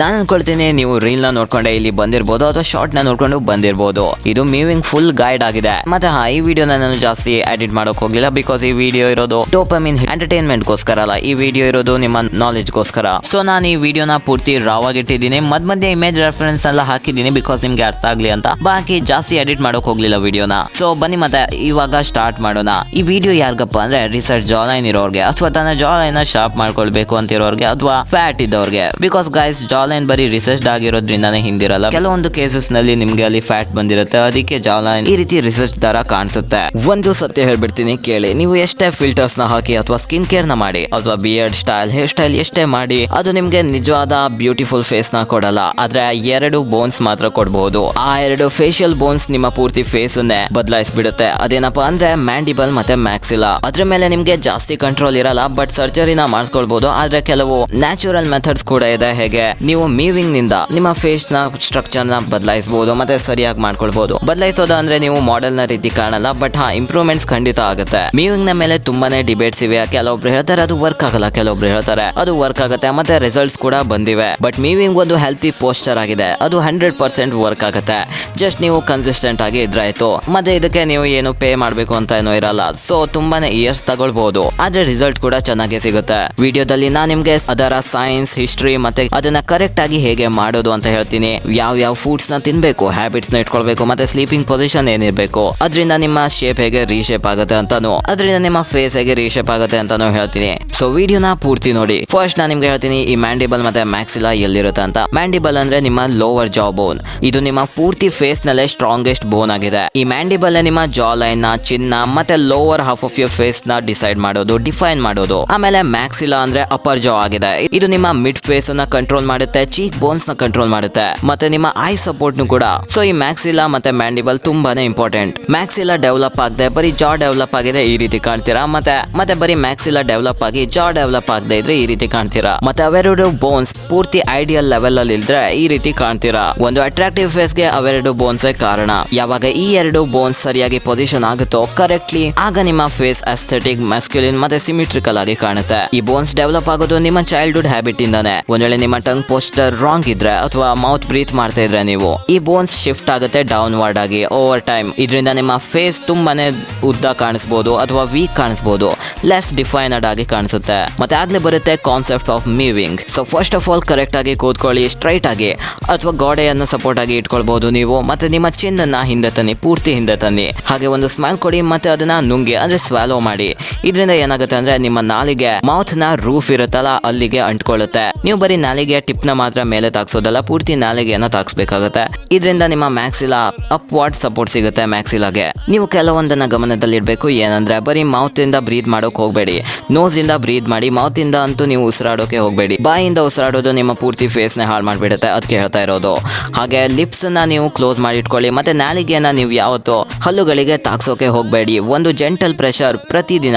ನಾನು ಅನ್ಕೊಳ್ತೀನಿ, ನೀವು ರೀಲ್ನ ನೋಡ್ಕೊಂಡೆ ಇಲ್ಲಿ ಬಂದಿರಬಹುದು ಅಥವಾ ಶಾರ್ಟ್ನ ನೋಡ್ಕೊಂಡು ಬಂದಿರಬಹುದು ಇದು ಮೀವಿಂಗ್ ಫುಲ್ ಗೈಡ್ ಆಗಿದೆ. ಮತ್ತೆ ಈ ವಿಡಿಯೋನ ನಾನು ಜಾಸ್ತಿ ಎಡಿಟ್ ಮಾಡೋಕ್ ಹೋಗಿಲ್ಲ ಬಿಕಾಸ್ ಈ ವಿಡಿಯೋ ಇರೋದು ಡೋಪಮಿನ್ ಎಂಟರ್ಟೈನ್ಮೆಂಟ್ ಗೋಸ್ಕರ ಅಲ್ಲ. ಈ ವಿಡಿಯೋ ಇರೋದು ನಿಮ್ಮ ನಾಲೆಜ್ ಗೋಸ್ಕರ. ಸೊ ನಾನು ಈ ವಿಡಿಯೋನ ಪೂರ್ತಿ ರಾವ್ ಆಗಿಟ್ಟಿದ್ದೀನಿ ಮದ್ ಮಧ್ಯ ಇಮೇಜ್ ರೆಫರೆನ್ಸ್ ಎಲ್ಲ ಹಾಕಿದ್ದೀನಿ ಬಿಕಾಸ್ ನಿಮ್ಗೆ ಅರ್ಥ ಆಗ್ಲಿ ಅಂತ. ಬಾಕಿ ಜಾಸ್ತಿ ಎಡಿಟ್ ಮಾಡೋಕ್ ಹೋಗ್ಲಿಲ್ಲ ವಿಡಿಯೋನ ಸೊ ಬನ್ನಿ ಮತ್ತೆ ಇವಾಗ ಸ್ಟಾರ್ಟ್ ಮಾಡೋಣ. ಈ ವಿಡಿಯೋ ಯಾರಿಗಪ್ಪ ಅಂದ್ರೆ ರಿಸರ್ಚ್ ಜಾಲೈನ್ ಇರೋರ್ಗೆ ಅಥವಾ ತನ್ನ ಜಾಲೈನ್ ಶಾರ್ಪ್ ಮಾಡ್ಕೊಳ್ಬೇಕು ಅಂತಿರೋರ್ಗೆ ಅಥವಾ ಫ್ಯಾಟ್ ಇದ್ದವ್ರಿಗೆ. ಬಿಕಾಸ್ ಗೈಸ್ ಜಾಲೈನ್ ಬರೀ ರಿಸರ್ಚ್ ಆಗಿರೋದ್ರಿಂದಾನೇ ಹಿಂದಿರಲ್ಲ. ಕೆಲವೊಂದು ಕೇಸಸ್ನಲ್ಲಿ ನಿಮ್ಗೆ ಅಲ್ಲಿ ಫ್ಯಾಟ್ ಬಂದಿರುತ್ತೆ, ಅದಕ್ಕೆ ಜಾಲೈನ್ ಈ ರೀತಿ ರಿಸರ್ಚ್ ತರ ಕಾಣಿಸುತ್ತೆ. ಒಂದು ಸತ್ಯ ಹೇಳ್ಬಿಡ್ತೀನಿ, ಕೇಳಿ. ನೀವು ಎಷ್ಟೇ ಫಿಲ್ಟರ್ಸ್ನ ಹಾಕಿ ಅಥವಾ ಸ್ಕಿನ್ ಕೇರ್ನ ಮಾಡಿ, ಅಥವಾ ಬಿಯರ್ಡ್ ಸ್ಟೈಲ್ ಹೇರ್ ಸ್ಟೈಲ್ ಎಷ್ಟೇ ಮಾಡಿ, ಅದು ನಿಮ್ಗೆ ನಿಜವಾದ ಬ್ಯೂಟಿಫುಲ್ ಫೇಸ್ನ ಕೊಡಲ್ಲ. ಆದ್ರೆ ಎರಡು ಬೋನ್ಸ್ ಮಾತ್ರ ಕೊಡಬಹುದು ಆ ಎರಡು ಫೇಶಿಯಲ್ ಬೋನ್ಸ್ ನಿಮ್ಮ ಪೂರ್ತಿ ಫೇಸ್ ಅನ್ನೇ ಬದಲಾಯಿಸ್ಬಿಡುತ್ತೆ. ಅದೇನಪ್ಪ ಅಂದ್ರೆ ಮ್ಯಾಂಡಿಬಲ್ ಮತ್ತೆ ಮ್ಯಾಕ್ಸಿಲಾ ಅದ್ರ ಮೇಲೆ ನಿಮ್ಗೆ ಜಾಸ್ತಿ ಕಂಟ್ರೋಲ್ ಇರಲ್ಲ ಬಟ್ ಸರ್ಜರಿನ ಮಾಡಿಸ್ಕೊಳ್ಬಹುದು ಆದ್ರೆ ಕೆಲವು ನ್ಯಾಚುರಲ್ ಮೆಥಡ್ಸ್ ಕೂಡ ಇದೆ. ಹೇಗೆ? ನೀವು ಮೀವಿಂಗ್ನಿಂದ ನಿಮ್ಮ ಫೇಸ್ನ ಸ್ಟ್ರಕ್ಚರ್ನ ಬದಲಾಯಿಸಬಹುದು ಮತ್ತೆ ಸರಿಯಾಗಿ ಮಾಡ್ಕೊಳ್ಬಹುದು ಬದಲಾಯಿಸೋದು ಅಂದ್ರೆ ನೀವು ಮಾಡೆಲ್ನ ರೀತಿ ಕಾಣಲ್ಲ ಬಟ್ ಹಾ ಇಂಪ್ರೂವ್ಮೆಂಟ್ಸ್ ಖಂಡಿತ ಆಗುತ್ತೆ. ಮೀವಿಂಗ್ನ ಮೇಲೆ ತುಂಬಾನೇ ಡಿಬೇಟ್ಸ್ ಇವೆ. ಕೆಲವೊಬ್ರು ಹೇಳ್ತಾರೆ ಅದು ವರ್ಕ್ ಆಗಲ್ಲ, ಕೆಲವೊಬ್ರು ಹೇಳ್ತಾರೆ ಅದು ವರ್ಕ್ ಆಗುತ್ತೆ, ಮತ್ತೆ ರಿಸಲ್ಟ್ಸ್ ಕೂಡ ಬಂದಿವೆ. ಬಟ್ ಮೀವಿಂಗ್ ಒಂದು ಹೆಲ್ತಿ ಪೋಸ್ಚರ್ ಆಗಿದೆ. ಅದು ಹಂಡ್ರೆಡ್ ಪರ್ಸೆಂಟ್ ವರ್ಕ್ ಆಗುತ್ತೆ. ಜಸ್ಟ್ ನೀವು ಕನ್ಸಿಸ್ಟೆಂಟ್ ಆಗಿ ಇದ್ರಾಯ್ತು. ಮತ್ತೆ ಇದಕ್ಕೆ ನೀವು ಏನು ಪೇ ಮಾಡಬೇಕು ಅಂತ ಏನೋ ಇರಲ್ಲ. ಸೊ ತುಂಬಾನೇ ಇಯರ್ಸ್ ತಗೊಳ್ಬಹುದು ಆದ್ರೆ ರಿಸಲ್ಟ್ ಕೂಡ ಚೆನ್ನಾಗಿ ಸಿಗುತ್ತೆ. ವಿಡಿಯೋದಲ್ಲಿ ನಾನು ನಿಮ್ಗೆ ಅದರ ಸೈನ್ಸ್ ಹಿಸ್ಟ್ರಿ ಮತ್ತೆ ಅದನ್ನ ಕರೆಕ್ಟ್ ಆಗಿ ಹೇಗೆ ಮಾಡೋದು ಅಂತ ಹೇಳ್ತೀನಿ. ಯಾವ ಯಾವ ಫುಡ್ಸ್ನ ತಿನ್ಬೇಕು ಹ್ಯಾಬಿಟ್ಸ್ನ ಇಟ್ಕೊಳ್ಬೇಕು, ಮತ್ತೆ ಸ್ಲೀಪಿಂಗ್ ಪೊಸಿಷನ್ ಏನಿರಬೇಕು, ಅದರಿಂದ ನಿಮ್ಮ ಶೇಪ್ ಹೇಗೆ ರೀಶೇಪ್ ಆಗುತ್ತೆ ಅಂತಾನು, ಅದರಿಂದ ನಿಮ್ಮ ಫೇಸ್ ಹೇಗೆ ರೀಶೇಪ್ ಆಗುತ್ತೆ ಅಂತಾನು ಹೇಳ್ತೀನಿ. ಸೊ ವಿಡಿಯೋನ ಪೂರ್ತಿ ನೋಡಿ. ಫಸ್ಟ್ ನಾನು ನಿಮ್ಗೆ ಹೇಳ್ತೀನಿ, ಈ ಮ್ಯಾಂಡಿಬಲ್ ಮತ್ತೆ ಮ್ಯಾಕ್ಸಿಲಾ ಎಲ್ಲಿರುತ್ತೆ ಅಂತ. ಮ್ಯಾಂಡಿಬಲ್ ಅಂದ್ರೆ ನಿಮ್ಮ ಲೋವರ್ ಜಾ ಬೋನ್ ಇದು ನಿಮ್ಮ ಪೂರ್ತಿ ಫೇಸ್ ನಲ್ಲೇ ಸ್ಟ್ರಾಂಗೆಸ್ಟ್ ಬೋನ್ ಆಗಿದೆ. ಈ ಮ್ಯಾಂಡಿಬಲ್ ನಿಮ್ಮ ಜಾ ಲೈನ್ನ ಚಿನ್ನ ಮತ್ತೆ ಲೋವರ್ ಹಾಫ್ ಆಫ್ ಯೋರ್ ಫೇಸ್ನ ಡಿಸೈಡ್ ಮಾಡೋದು ಡಿಫೈನ್ ಮಾಡೋದು. ಆಮೇಲೆ ಮ್ಯಾಕ್ಸಿಲಾ ಅಂದ್ರೆ ಅಪರ್ ಜಾ ಆಗಿದೆ. ಇದು ನಿಮ್ಮ ಮಿಡ್ ಫೇಸ್ ಅನ್ನ ಕಂಟ್ರೋಲ್ ಮಾಡುತ್ತೆ ಚೀಕ್ ಬೋನ್ಸ್ನ ಕಂಟ್ರೋಲ್ ಮಾಡುತ್ತೆ, ಮತ್ತೆ ನಿಮ್ಮ ಐ ಸಪೋರ್ಟ್ ಕೂಡ. ಸೊ ಈ ಮ್ಯಾಕ್ಸಿಲಾ ಮತ್ತೆ ಮ್ಯಾಂಡಿಬಲ್ ತುಂಬಾನೇ ಇಂಪಾರ್ಟೆಂಟ್ ಮ್ಯಾಕ್ಸಿಲಾ ಡೆವಲಪ್ ಆಗದೆ, ಬರೀ ಜಾ ಡೆವಲಪ್ ಆಗಿದೆ ಈ ರೀತಿ ಕಾಣ್ತೀರಾ? ಮತ್ತೆ ಮತ್ತೆ ಬರೀ ಮ್ಯಾಕ್ಸಿಲಾ ಡೆವಲಪ್ ಆಗಿ ಜಾ ಡೆವಲಪ್ ಆಗದೆ ಇದ್ರೆ ಈ ರೀತಿ ಕಾಣ್ತೀರಾ? ಮತ್ತೆ ಅವೆರಡು ಬೋನ್ಸ್ ಪೂರ್ತಿ ಐಡಿಯಲ್ ಲೆವೆಲ್ ಅಲ್ಲಿ ಇದ್ರೆ ಈ ರೀತಿ ಕಾಣ್ತೀರಾ? ಒಂದು ಅಟ್ರಾಕ್ಟಿವ್ ಫೇಸ್ಗೆ ಅವೆರಡು ಬೋನ್ಸ್ ಕಾರಣ. ಯಾವಾಗ ಈ ಎರಡು ಬೋನ್ಸ್ ಸರಿಯಾಗಿ ಪೊಸಿಷನ್ ಆಗುತ್ತೋ ಕರೆಕ್ಟ್ಲಿ ಆಗ ನಿಮ್ಮ ಫೇಸ್ ಅಸ್ಥೆಟಿಕ್ ಮೆಸ್ಕ್ಯುಲಿನ್ ಮತ್ತೆ ಸಿಮಿಟ್ರಿಕಲ್ ಆಗಿ ಕಾಣುತ್ತೆ. ಈ ಬೋನ್ಸ್ ಡೆವಲಪ್ ಆಗೋದು ನಿಮ್ಮ ಚೈಲ್ಡ್ಹುಡ್ ಹ್ಯಾಬಿಟ್ ಇಂದಾನೆ. ಒಂದ್ ವೇಳೆ ನಿಮ್ಮ ಟಂಗ್ ಪೋಸ್ಟರ್ ರಾಂಗ್ ಇದ್ರೆ ಅಥವಾ ಮೌತ್ ಬ್ರೀತ್ ಮಾಡ್ತಾ ಇದ್ರೆ ನೀವು, ಈ ಬೋನ್ಸ್ ಶಿಫ್ಟ್ ಆಗುತ್ತೆ ಡೌನ್ವರ್ಡ್ ಆಗಿ ಓವರ್ ಟೈಮ್ ಇದರಿಂದ ನಿಮ್ಮ ಫೇಸ್ ತುಂಬಾನೇ ಉದ್ದ ಕಾಣಿಸ್ಬೋದು ಅಥವಾ ವೀಕ್ ಕಾಣಿಸ್ಬೋದು ಲೆಸ್ ಡಿಫೈನಡ್ ಆಗಿ ಕಾಣಿಸುತ್ತೆ. ಮತ್ತೆ ಆಗ್ಲೇ ಬರುತ್ತೆ concept of mewing so first of all correct ಆಗಿ ಕೂತ್ಕೊಳ್ಳಿ ಸ್ಟ್ರೈಟ್ ಆಗಿ, ಅಥವಾ ಗೋಡೆಯನ್ನು ಸಪೋರ್ಟ್ ಆಗಿ ಇಟ್ಕೊಳ್ಬಹುದು ನೀವು, ಮತ್ತೆ ನಿಮ್ಮ ಚಿನ್ನನ್ನ ಹಿಂದೆ ತನ್ನಿ, ಪೂರ್ತಿ ಹಿಂದೆ ತನ್ನಿ. ಹಾಗೆ ಒಂದು ಸ್ಮೈಲ್ ಕೊಡಿ, ಮತ್ತೆ ಅದನ್ನ ನುಂಗಿ, ಅಂದ್ರೆ ಸ್ವಾಲೋ ಮಾಡಿ. ಇದರಿಂದ ಏನಾಗುತ್ತೆ ಅಂದ್ರೆ ನಿಮ್ಮ ನಾಲಿಗೆ ಮೌತ್ನ ರೂಫ್ ಇರುತ್ತಲ್ಲ, ಅಲ್ಲಿಗೆ ಅಂಟ್ಕೊಳ್ಳುತ್ತೆ. ನೀವು ಬರೀ ನಾಲಿಗೆ ಟಿಪ್ ನ ಮಾತ್ರ ಮೇಲೆ ತಾಕ್ಸೋದಲ್ಲ, ಪೂರ್ತಿ ನಾಲಿಗೆಯನ್ನು ತಾಕ್ಸ್ಬೇಕಾಗುತ್ತೆ. ಇದರಿಂದ ನಿಮ್ಮ ಮ್ಯಾಕ್ಸಿಲಾ ಅಪ್ವಾರ್ಡ್ ಸಪೋರ್ಟ್ ಸಿಗುತ್ತೆ ಮ್ಯಾಕ್ಸಿಲಾಗೆ. ನೀವು ಕೆಲವೊಂದನ್ನ ಗಮನದಲ್ಲಿ ಇಡಬೇಕು ಏನಂದ್ರೆ ಬರೀ ಮೌತ್ ಇಂದ ಬ್ರೀದ್ ಮಾಡೋಕೆ ಹೋಗಬೇಡಿ. ನೋಸ್ ಇಂದ ಬ್ರೀದ್ ಮಾಡಿ ಮೌತ್ ಇಂದ ಅಂತೂ ನೀವು ಉಸಿರಾಡೋಕೆ ಹೋಗಬೇಡಿ. ಬಾಯಿಂದ ಉಸಿರಾಡೋದು ನಿಮ್ಮ ಪೂರ್ತಿ ಫೇಸ್ನ ಹಾಳು ಮಾಡಿಬಿಡುತ್ತೆ ಅದಕ್ಕೆ ಹೇಳ್ತಾ ಇರೋದು. ಹಾಗೆ ಲಿಪ್ಸ್ನ ನೀವು ಕ್ಲೋಸ್ ಮಾಡಿ ಇಟ್ಕೊಳ್ಳಿ ಮತ್ತೆ ನಾಲಿಗೆಯನ್ನ ನೀವು ಯಾವತ್ತೋ ಹಲ್ಲುಗಳಿಗೆ ತಾಕ್ಸೋಕೆ ಹೋಗಬೇಡಿ. ಒಂದು ಜೆಂಟಲ್ ಪ್ರೆಷರ್ ಪ್ರತಿದಿನ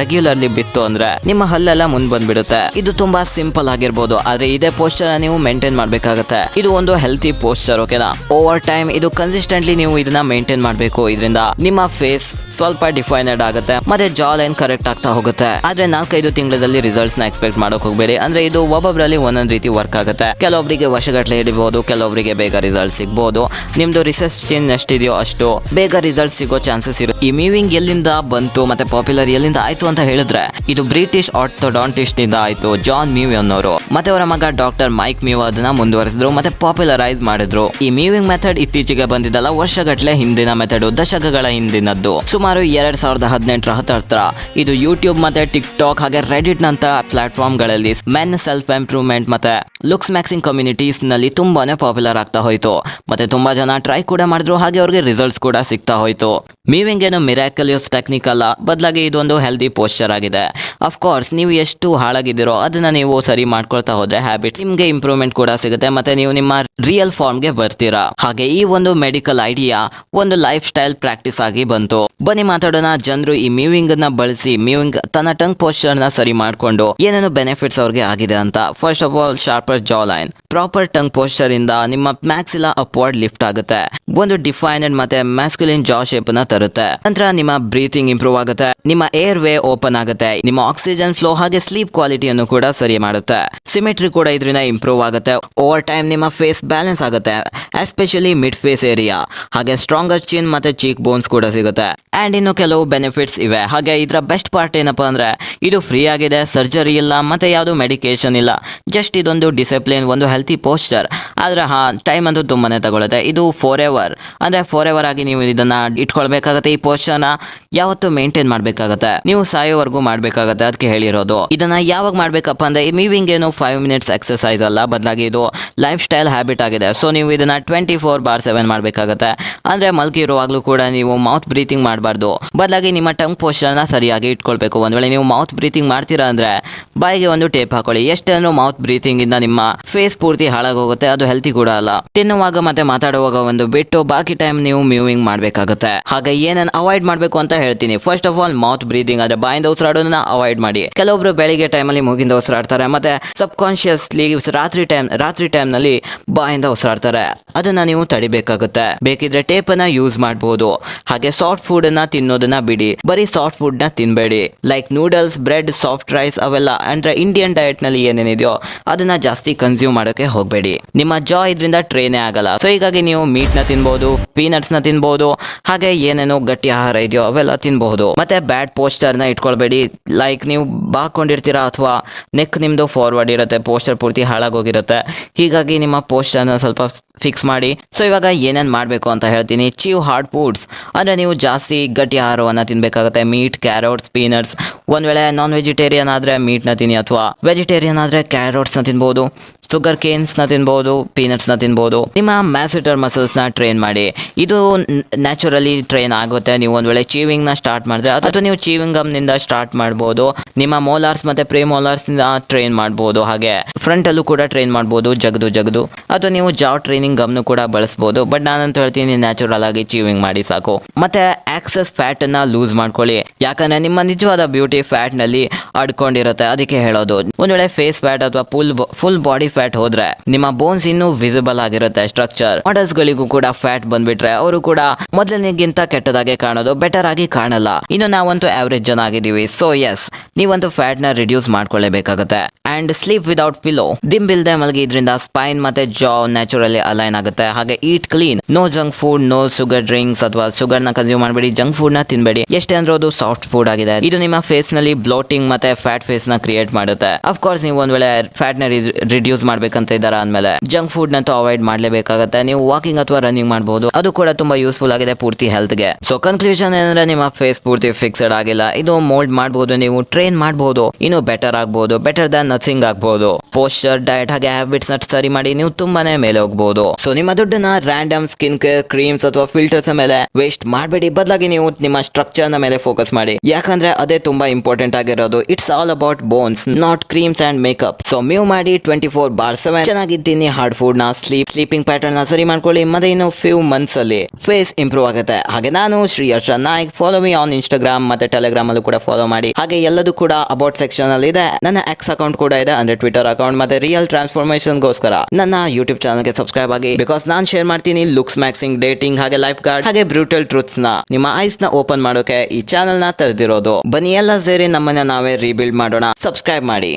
ರೆಗ್ಯುಲರ್ಲಿ ಬಿತ್ತು ಅಂದ್ರೆ ನಿಮ್ಮ ಹಲ್ಲೆಲ್ಲ ಮುಂದ್ ಬಂದ್ಬಿಡುತ್ತೆ. ಇದು ತುಂಬಾ ಸಿಂಪಲ್ ಆಗಿರ್ಬೋದು, ಆದ್ರೆ ಇದೇ ಪೋಸ್ಟರ್ ನೀವು ಮೇಂಟೈನ್ ಮಾಡ್ಬೇಕಾಗತ್ತೆ. ಇದು ಒಂದು ಹೆಲ್ತಿ ಪೋಸ್ಚರ್ ಓಕೆನಾ ಓವರ್ ಟೈಮ್ ಇದು ಕನ್ಸಿಸ್ಟೆಂಟ್ಲಿ ನೀವು ಇದನ್ನ ಮೇಂಟೈನ್ ಮಾಡಬೇಕು. ಇದರಿಂದ ನಿಮ್ಮ ಫೇಸ್ ಸ್ವಲ್ಪ ಡಿಫೈನಡ್ ಆಗುತ್ತೆ, ಮತ್ತೆ ಜಾ ಲೈನ್ ಕರೆಕ್ಟ್ ಆಗ್ತಾ ಹೋಗುತ್ತೆ. ಆದ್ರೆ ನಾಲ್ಕೈದು ತಿಂಗಳಲ್ಲಿ ರಿಸಲ್ಟ್ಸ್ನ ಎಕ್ಸ್ಪೆಕ್ಟ್ ಮಾಡೋಕ್ ಹೋಗ್ಬೇಡಿ. ಅಂದ್ರೆ ಇದು ಒಬ್ಬೊಬ್ಬರಲ್ಲಿ ಒಂದೊಂದ್ ರೀತಿ ವರ್ಕ್ ಆಗುತ್ತೆ. ಕೆಲವೊಬ್ಬರಿಗೆ ವರ್ಷಗಟ್ಟಲೆ ಹಿಡಿಬಹುದು ಕೆಲವೊಬ್ಬರಿಗೆ ಬೇಗ ರಿಸಲ್ಟ್ ಸಿಗ್ಬಹುದು ನಿಮ್ದು ರಿಸರ್ಚ್ ಚೇಂಜ್ ಎಷ್ಟಿದೆಯೋ ಅಷ್ಟು ಬೇಗ ರಿಸಲ್ಟ್ ಸಿಗೋ ಚಾನ್ಸಸ್ ಇರುತ್ತೆ ಈ ಮೀವಿಂಗ್ ಎಲ್ಲಿಂದ ಬಂತು, ಮತ್ತೆ ಪಾಪ್ಯುಲರ್ ಎಲ್ಲಿಂದ ಆಯ್ತು ಅಂತ ಹೇಳಿದ್ರೆ, ಇದು ಬ್ರಿಟಿಷ್ ಆರ್ಥೋಡಾಂಟಿಸ್ಟ್ನಿಂದ ಆಯ್ತು ಜಾನ್ ಮೀವ್ ಅನ್ನೋರು ಮತ್ತೆ ಅವರ ಮಗ ಡಾಕ್ಟರ್ ಮೈಕ್ ಮೀವ್ ಅದನ್ನ ಮುಂದುವರೆಸಿದ್ರು, ಮತ್ತೆ ಪಾಪ್ಯುಲರೈಸ್ ಮಾಡಿದ್ರು. ಈ ಮೀವಿಂಗ್ ಮೆಥಡ್ ಇತ್ತೀಚೆಗೆ ಬಂದಿದ್ದಲ್ಲ ವರ್ಷಗಟ್ಟಲೆ ಹಿಂದಿನ ಮೆಥಡ್ ದಶಕಗಳ ಹಿಂದಿನದ್ದು. ಸುಮಾರು ಎರಡ್ ಸಾವಿರದ ಹದಿನೆಂಟರ ಹತ್ತರ ಇದು ಯೂಟ್ಯೂಬ್ ಮತ್ತೆ ಟಿಕ್ ಟಾಕ್ ಹಾಗೆ ರೆಡಿಟ್ ನಂತ ಪ್ಲಾಟ್ಫಾರ್ಮ್ಗಳಲ್ಲಿ ಮೆನ್ ಸೆಲ್ಫ್ ಇಂಪ್ರೂವ್ಮೆಂಟ್ ಮತ್ತೆ ಲುಕ್ಸ್ ಮ್ಯಾಕ್ಸಿಂಗ್ ಕಮ್ಯುನಿಟೀಸ್ನಲ್ಲಿ ತುಂಬಾನೇ ಪಾಪ್ಯುಲರ್ ಆಗ್ತಾ ಹೋಯ್ತು. ಮತ್ತೆ ತುಂಬಾ ಜನ ಟ್ರೈ ಕೂಡ ಮಾಡಿದ್ರು, ಹಾಗೆ ಅವ್ರಿಗೆ ರಿಸಲ್ಟ್ಸ್ ಕೂಡ ಸಿಗ್ತಾ ಹೋಯ್ತು. ಮೀವಿಂಗ್ ಏನು ಮಿರಾಕಲಿಯಸ್ ಟೆಕ್ನಿಕ್ ಅಲ್ಲ, ಬದಲಾಗಿ ಇದೊಂದು ಹೆಲ್ದಿ ಪೋಸ್ಚರ್ ಆಗಿದೆ. ಅಫ್ಕೋರ್ಸ್ ನೀವು ಎಷ್ಟು ಹಾಳಾಗಿದ್ದೀರೋ ಅದನ್ನ ನೀವು ಸರಿ ಮಾಡ್ಕೊಳ್ತಾ ಹೋದ್ರೆ ಹ್ಯಾಬಿಟ್ ನಿಮ್ಗೆ ಇಂಪ್ರೂವ್ಮೆಂಟ್ ಕೂಡ ಸಿಗುತ್ತೆ. ಮತ್ತೆ ನೀವು ನಿಮ್ಮ ರಿಯಲ್ ಫಾರ್ಮ್ಗೆ ಬರ್ತೀರಾ. ಹಾಗೆ ಈ ಒಂದು ಮೆಡಿಕಲ್ ಐಡಿಯಾ ಒಂದು ಲೈಫ್ ಸ್ಟೈಲ್ ಪ್ರಾಕ್ಟೀಸ್ ಆಗಿ ಬಂತು. ಬನ್ನಿ ಮಾತಾಡೋಣ ಜನರು ಈ ಮ್ಯೂವಿಂಗ್ನ ಬಳಸಿ ಮ್ಯೂವಿಂಗ್ ತನ್ನ ಟಂಗ್ ಪೋಸ್ಚರ್ನ ಸರಿ ಮಾಡ್ಕೊಂಡು ಏನೇನು ಬೆನಿಫಿಟ್ಸ್ ಅವ್ರಿಗೆ ಆಗಿದೆ ಅಂತ. First of all sharper jawline proper tongue posture ಇಂದ ನಿಮ್ಮ ಮ್ಯಾಕ್ಸಿಲ ಅಪ್ವರ್ಡ್ ಲಿಫ್ಟ್ ಆಗುತ್ತೆ. ಒಂದು ಡಿಫೈನ್ಡ್ ಮತ್ತೆ ಮ್ಯಾಸ್ಕ್ಯುಲಿನ್ ಜಾ ಶೇಪ್ನ ತರುತ್ತೆ. ನಂತರ ನಿಮ್ಮ ಬ್ರೀತಿಂಗ್ ಇಂಪ್ರೂವ್ ಆಗುತ್ತೆ. ನಿಮ್ಮ ಏರ್ ವೇ ಓಪನ್ ಆಗುತ್ತೆ. ನಿಮ್ಮ ಆಕ್ಸಿಜನ್ ಫ್ಲೋ ಹಾಗೆ ಸ್ಲೀಪ್ ಕ್ವಾಲಿಟಿಯನ್ನು ಕೂಡ ಸರಿ ಮಾಡುತ್ತೆ. ಸಿಮೆಟ್ರಿ ಕೂಡ ಇದರಿಂದ ಇಂಪ್ರೂವ್ ಆಗುತ್ತೆ. ಓವರ್ ಟೈಮ್ ನಿಮ್ಮ ಫೇಸ್ ಬ್ಯಾಲೆನ್ಸ್ ಆಗುತ್ತೆ. ಎಸ್ಪೆಷಲಿ ಮಿಡ್ ಫೇಸ್ ಏರಿಯಾ ಹಾಗೆ ಸ್ಟ್ರಾಂಗರ್ ಚಿನ್ ಮತ್ತೆ ಚೀಕ್ ಬೋನ್ಸ್ ಕೂಡ ಸಿಗುತ್ತೆ. ಅಂಡ್ ಇನ್ನು ಕೆಲವು ಬೆನಿಫಿಟ್ಸ್ ಇವೆ. ಹಾಗೆ ಇದರ ಬೆಸ್ಟ್ ಪಾರ್ಟ್ ಏನಪ್ಪಾ ಅಂದ್ರೆ, ಇದು ಫ್ರೀ ಆಗಿದೆ ಸರ್ಜರಿ ಇಲ್ಲ, ಮತ್ತೆ ಯಾವುದು ಮೆಡಿಕೇಶನ್ ಇಲ್ಲ. ಜಸ್ಟ್ ಇದೊಂದು ಡಿಸಿಪ್ಲಿನ್ ಒಂದು ಹೆಲ್ತಿ ಪೋಸ್ಚರ್ ಆದ್ರೆ ಹಾ ಟೈಮ್ ಅಂತೂ ತುಂಬಾನೇ ತಗೊಳುತ್ತೆ. ಇದು ಫೋರ್ ಎವರ್ ಅಂದ್ರೆ ಫೋರ್ ಎವರ್ ಆಗಿ ನೀವು ಇದನ್ನ ಇಟ್ಕೊಳ್ಬೇಕಾಗತ್ತೆ ಈ ಪೋಸ್ಚರ್ನ ಯಾವತ್ತು ಮೇಂಟೈನ್ ಮಾಡ್ಬೇಕಾಗತ್ತೆ. ನೀವು ಸಾಯೋವರೆಗೂ ಮಾಡ್ಬೇಕಾಗತ್ತೆ ಅದಕ್ಕೆ ಹೇಳಿರೋದು. ಇದನ್ನ ಯಾವಾಗ ಮಾಡ್ಬೇಕಪ್ಪ ಅಂದ್ರೆ ಮೀವಿಂಗ್ ಏನು ಫೈವ್ ಮಿನಿಟ್ಸ್ ಎಕ್ಸರ್ಸೈಸ್ ಅಲ್ಲ, ಬದಲಾಗಿ ಇದು ಲೈಫ್ ಸ್ಟೈಲ್ ಹ್ಯಾಬಿಟ್ ಆಗಿದೆ. ಸೊ ನೀವು ಇದನ್ನ ಟ್ವೆಂಟಿ ಫೋರ್ ಬಾರ್ ಸೆವೆನ್ ಮಾಡಬೇಕಾಗತ್ತೆ. ಅಂದ್ರೆ ಮಲ್ಕಿರುವಾಗ್ಲೂ ಕೂಡ ನೀವು ಮೌತ್ ಬ್ರೀತಿಂಗ್ ಮಾಡಬಾರ್ದು. ಬದಲಾಗಿ ನಿಮ್ಮ ಟಂಗ್ ಪೋಸ್ಚರ್ನ ಸರಿಯಾಗಿ ಇಟ್ಕೊಳ್ಬೇಕು. ಒಂದ್ ವೇಳೆ ನೀವು ಮೌತ್ ಬ್ರೀತಿಂಗ್ ಮಾಡ್ತೀರಾ ಅಂದ್ರೆ ಬಾಯಿಗೆ ಒಂದು ಟೇಪ್ ಹಾಕೊಳ್ಳಿ. ಎಷ್ಟೇನು ಮೌತ್ ಬ್ರೀತಿಂಗ್ ಇಂದ ನಿಮ್ಮ ಫೇಸ್ ಪೂರ್ತಿ ಹಾಳಾಗೋಗುತ್ತೆ. ಅದು ಹೆಲ್ತಿ ಕೂಡ ಅಲ್ಲ. ತಿನ್ನುವಾಗ ಮತ್ತೆ ಮಾತಾಡುವಾಗ ಒಂದು ಬಿಟ್ಟು ಬಾಕಿ ಟೈಮ್ ನೀವು ಮ್ಯೂವಿಂಗ್ ಮಾಡಬೇಕಾಗುತ್ತೆ. ಹಾಗೆ ಏನನ್ನ ಅವಾಯ್ಡ್ ಮಾಡಬೇಕು ಅಂತ ಹೇಳ್ತೀನಿ. First of all mouth breathing ಅಂದ್ರೆ ಬಾಯಿಂದ ಉಸಿರಾಡೋದನ್ನ ಅವಾಯ್ಡ್ ಮಾಡಿ. ಕೆಲವೊಬ್ರು ಬೆಳಿಗ್ಗೆ ಟೈಮಲ್ಲಿ ಮೂಗಿಂದ ಉಸಿರಾಡ್ತಾರೆ, ಮತ್ತೆ ಸಬ್ ಕಾನ್ಶಿಯಸ್ಲಿ ರಾತ್ರಿ ಟೈಮ್ ರಾತ್ರಿ ಟೈಮ್ನಲ್ಲಿ ಬಾಯಿಂದ ಉಸಿರಾಡ್ತಾರೆ. ಅದನ್ನ ನೀವು ತಡಿಬೇಕಾಗುತ್ತೆ. ಬೇಕಿದ್ರೆ ಟೇಪ್ ಅನ್ನ ಯೂಸ್ ಮಾಡಬಹುದು ಹಾಗೆ ಸಾಫ್ಟ್ ಫುಡ್ ಅನ್ನ ತಿನ್ನೋದನ್ನ ಬಿಡಿ. ಬರೀ ಸಾಫ್ಟ್ ಫುಡ್ನ ತಿನ್ಬೇಡಿ. Like noodles bread soft rice ಅವೆಲ್ಲ ಅಂದ್ರೆ ಇಂಡಿಯನ್ ಡಯಟ್ನಲ್ಲಿ ಏನೇನಿದೆಯೋ ಅದನ್ನ ಜಾಸ್ತಿ ಕನ್ಸ್ಯೂಮ್ ಮಾಡೋಕೆ ಹೋಗಬೇಡಿ. ನಿಮ್ಮ ಜಾ ಇದ್ರಿಂದ ಟ್ರೈನೇ ಆಗಲ್ಲ. ಸೊ ಹೀಗಾಗಿ ನೀವು ಮೀಟ್ನ ತಿನ್ಬಹುದು ಪೀನಟ್ಸ್ನ ತಿನ್ಬಹುದು ಹಾಗೆ ಏನೇನೋ ಗಟ್ಟಿ ಆಹಾರ ಇದೆಯೋ ಅವೆಲ್ಲ ತಿನ್ಬಹುದು. ಮತ್ತೆ ಬ್ಯಾಡ್ ಪೋಸ್ಟರ್ನ ಇಟ್ಕೊಳ್ಬೇಡಿ. ಲೈಕ್ ನೀವು ಬಾಕೊಂಡಿರ್ತೀರಾ ಅಥವಾ ನೆಕ್ ನಿಮ್ಮದು ಫಾರ್ವರ್ಡ್ ಇರುತ್ತೆ, ಪೋಸ್ಟರ್ ಪೂರ್ತಿ ಹಾಳಾಗೋಗಿರುತ್ತೆ. ಹೀಗಾಗಿ ನಿಮ್ಮ ಪೋಸ್ಟರ್ನ ಸ್ವಲ್ಪ ಫಿಕ್ಸ್ ಮಾಡಿ. ಸೊ ಇವಾಗ ಏನೇನು ಮಾಡಬೇಕು ಅಂತ ಹೇಳ್ತೀನಿ. ಚೀವ್ ಹಾರ್ಡ್ ಫುಡ್ಸ್ ಅಂದರೆ ನೀವು ಜಾಸ್ತಿ ಗಟ್ಟಿ ಆಹಾರವನ್ನು ತಿನ್ನಬೇಕಾಗುತ್ತೆ ಮೀಟ್ ಕ್ಯಾರೋಟ್ಸ್ ಪೀನಟ್ಸ್ ಒಂದು ವೇಳೆ ನಾನ್ ವೆಜಿಟೇರಿಯನ್ ಆದರೆ ಮೀಟ್ನ ತಿನ್ನಿ ಅಥವಾ ವೆಜಿಟೇರಿಯನ್ ಆದರೆ ಕ್ಯಾರೋಟ್ಸ್ನ ತಿನ್ಬೋದು. ಸುಗರ್ ಕೇನ್ಸ್ನ ತಿನ್ಬೋದು ಪೀನಟ್ಸ್ನ ತಿನ್ಬೋದು. ನಿಮ್ಮ ಮ್ಯಾಸಿಟರ್ ಮಸಲ್ಸ್ನ ಟ್ರೈನ್ ಮಾಡಿ. ಇದು ನ್ಯಾಚುರಲಿ ಟ್ರೈನ್ ಆಗುತ್ತೆ. ನೀವು ಒಂದು ವೇಳೆ ಚೀವಿಂಗ್ನ ಸ್ಟಾರ್ಟ್ ಮಾಡಿದ್ರೆ ಅಥವಾ ನೀವು ಚೀವಿಂಗ್ ಗಮ್ನಿಂದ ಸ್ಟಾರ್ಟ್ ಮಾಡ್ಬೋದು. ನಿಮ್ಮ ಮೋಲಾರ್ಸ್ ಮತ್ತು ಪ್ರೀ ಮೋಲಾರ್ಸ್ನ ಟ್ರೈನ್ ಮಾಡ್ಬೋದು. ಹಾಗೆ ಫ್ರಂಟಲ್ಲೂ ಕೂಡ ಟ್ರೈನ್ ಮಾಡ್ಬೋದು. ಜಗದು ಜಗದು ಅಥವಾ ನೀವು ಜಾವ್ ಟ್ರೈನಿಂಗ್ ಗಮ್ನು ಕೂಡ ಬಳಸ್ಬೋದು. ಬಟ್ ನಾನಂತ ಹೇಳ್ತೀನಿ ನ್ಯಾಚುರಲ್ ಆಗಿ ಚೀವಿಂಗ್ ಮಾಡಿ ಸಾಕು. ಮತ್ತೆ ಆಕ್ಸಸ್ ಫ್ಯಾಟ್ ಅನ್ನ ಲೂಸ್ ಮಾಡ್ಕೊಳ್ಳಿ. ಯಾಕಂದ್ರೆ ನಿಮ್ಮ ನಿಜವಾದ ಬ್ಯೂಟಿ ಫ್ಯಾಟ್ನಲ್ಲಿ ಅಡ್ಕೊಂಡಿರುತ್ತೆ. ಅದಕ್ಕೆ ಹೇಳೋದು ಒಂದ್ ವೇಳೆ ಫೇಸ್ ಫ್ಯಾಟ್ ಅಥವಾ ಫುಲ್ ಫುಲ್ ಬಾಡಿ ಫ್ಯಾಟ್ ಹೋದ್ರೆ ನಿಮ್ಮ ಬೋನ್ಸ್ ಇನ್ನು ವಿಸಿಬಲ್ ಆಗಿರುತ್ತೆ ಸ್ಟ್ರಕ್ಚರ್ ಮಾಡಲ್ಸ್ ಗಳಿಗೂ ಕೂಡ ಫ್ಯಾಟ್ ಬಂದ್ಬಿಟ್ರೆ ಅವರು ಕೂಡ ಮೊದಲನೇಗಿಂತ ಕೆಟ್ಟದಾಗೆ ಕಾಣೋದು ಬೆಟರ್ ಆಗಿ ಕಾಣಲ್ಲ. ಇನ್ನು ನಾವಂತೂ ಆವರೇಜ್ ಜನ ಆಗಿದ್ದೀವಿ. ಸೊ ಎಸ್ ನೀವಂತೂ ಫ್ಯಾಟ್ನ ರಿಡ್ಯೂಸ್ ಮಾಡ್ಕೊಳ್ಳೇಬೇಕಾಗುತ್ತೆ. ಅಂಡ್ ಸ್ಲೀಪ್ ವಿದೌಟ್ ಪಿಲೋ ದಿಂಬಿಲ್ದೆ ಮಲಗಿ ಇದರಿಂದ ಸ್ಪೈನ್ ಮತ್ತೆ ಜಾ ನ್ಯಾಚುರಲಿ ಅಲೈನ್ ಆಗುತ್ತೆ. ಹಾಗೆ eat clean no junk food no sugar drinks ಅಥವಾ ಶುಗರ್ನ ಕನ್ಸ್ಯೂಮ್ ಮಾಡಬೇಡಿ ಜಂಕ್ ಫುಡ್ನ ತಿನ್ಬೇಡಿ. ಎಷ್ಟೇ ಅಂದ್ರೆ ಅದು ಸಾಫ್ಟ್ ಫುಡ್ ಆಗಿದೆ. ಇದು ನಿಮ್ಮ ಫೇಸ್ನಲ್ಲಿ ಬ್ಲೋಟಿಂಗ್ ಮತ್ತೆ ಫ್ಯಾಟ್ ಫೇಸ್ನ ಕ್ರಿಯೇಟ್ ಮಾಡುತ್ತೆ. ಅಫ್ಕೋರ್ಸ್ ನೀವು ಒಂದ್ ವೇಳೆ ಫ್ಯಾಟ್ನ ರಿಡ್ಯೂಸ್ ಮಾಡ್ಬೇಕಂತ ಇದಾರ ಅಂದ್ಮೇಲೆ ಜಂಕ್ ಫುಡ್ ನಂತೂ ಅವಾಯ್ಡ್ ಮಾಡ್ಲೇಬೇಕಾಗುತ್ತೆ. ನೀವು ವಾಕಿಂಗ್ ಅಥವಾ ರನ್ನಿಂಗ್ ಮಾಡಬಹುದು ಅದು ಕೂಡ ತುಂಬಾ ಯೂಸ್ಫುಲ್ ಆಗಿದೆ ಪೂರ್ತಿ ಹೆಲ್ತ್ಗೆ. ಸೊ ಕನ್ಕ್ಲೂಷನ್ ಏನಂದ್ರೆ ನಿಮ್ಮ ಫೇಸ್ ಪೂರ್ತಿ ಫಿಕ್ಸ್ಡ್ ಆಗಿಲ್ಲ. ಇದು ಮೋಲ್ಡ್ ಮಾಡಬಹುದು ನೀವು ಟ್ರೈನ್ ಮಾಡಬಹುದು ಇನ್ನು ಬೆಟರ್ ಆಗಬಹುದು ಬೆಟರ್ ದನ್ ನಥಿಂಗ್ ಆಗಬಹುದು ಪೋಸ್ಚರ್ ಡಯಟ್ ಹಾಗೆ ಹ್ಯಾಬಿಟ್ಸ್ನ ಸರಿ ಮಾಡಿ ನೀವು ತುಂಬಾನೇ ಮೇಲೆ ಹೋಗಬಹುದು ಸೊ ನಿಮ್ಮ ದುಡ್ಡನ್ನ ರ್ಯಾಂಡಮ್ ಸ್ಕಿನ್ ಕೇರ್ ಕ್ರೀಮ್ಸ್ ಅಥವಾ ಫಿಲ್ಟರ್ಸ್ ಮೇಲೆ ವೇಸ್ಟ್ ಮಾಡಬೇಡಿ. ಬದಲಾಗಿ ನೀವು ನಿಮ್ಮ ಸ್ಟ್ರಕ್ಚರ್ನ ಮೇಲೆ ಫೋಕಸ್ ಮಾಡಿ. ಯಾಕಂದ್ರೆ ಅದೇ ತುಂಬಾ ಇಂಪಾರ್ಟೆಂಟ್ ಆಗಿರೋದು. It's all about bones not creams and makeup so mew ಮಾಡಿ ಟ್ವೆಂಟಿ ಫೋರ್ ಬಾರ್ ಸೆವೆನ್ ಚೆನ್ನಾಗಿದ್ದೀನಿ. ಹಾರ್ಡ್ ಫುಡ್ನ ಸ್ಲೀಪ್ ಸ್ಲೀಪಿಂಗ್ ಪ್ಯಾಟರ್ನ್ನ ಸರಿ ಮಾಡ್ಕೊಳ್ಳಿ. ಮತ್ತೆ ಇನ್ನು ಫ್ಯೂ ಮಂತ್ಸ್ ಅಲ್ಲಿ ಫೇಸ್ ಇಂಪ್ರೂವ್ ಆಗುತ್ತೆ. ಹಾಗೆ ನಾನು Shri Harsha Naik. Follow me on Instagram ಮತ್ತೆ ಟೆಲಿಗ್ರಾಮ್ ಅಲ್ಲೂ ಕೂಡ ಫಾಲೋ ಮಾಡಿ. ಹಾಗೆ ಎಲ್ಲದೂ ಕೂಡ ಅಬೌಟ್ ಸೆಕ್ಷನ್ ಅಲ್ಲಿ ಇದೆ. ನನ್ನ ಎಕ್ಸ್ ಅಕೌಂಟ್ ಕೂಡ ಇದೆ. ಅಂದ್ರೆ ಟ್ವಿಟರ್ ಅಕೌಂಟ್ ಮತ್ತೆ ರಿಯಲ್ ಟ್ರಾನ್ಸ್ಫಾರ್ಮೇಶನ್ ಗೋಸ್ಕರ ನನ್ನ ಯೂಟ್ಯೂಬ್ ಚಾನಲ್ಗೆ ಸಬ್ಸ್ಕ್ರೈಬ್ ಆಗಿ ಬಿಕಾಸ್ ನಾನು ಶೇರ್ ಮಾಡ್ತೀನಿ ಲುಕ್ಸ್ ಮ್ಯಾಕ್ಸಿಂಗ್ ಡೇಟಿಂಗ್ ಹಾಗೆ ಲೈಫ್ ಗಾರ್ಡ್ ಹಾಗೆ ಬ್ರೂಟಲ್ ಟ್ರೂತ್ಸ್ನ. ನಿಮ್ಮ ಐಸ್ನ ಓಪನ್ ಮಾಡೋಕೆ ಈ ಚಾನಲ್ನ ತೆರೆದಿರೋದು. ಬನ್ನಿ ಎಲ್ಲ ಸೇರಿ ನಮ್ಮನ್ನ ನಾವೇ ರೀಬಿಲ್ಡ್ ಮಾಡೋಣ. ಸಬ್ಸ್ಕ್ರೈಬ್ ಮಾಡಿ.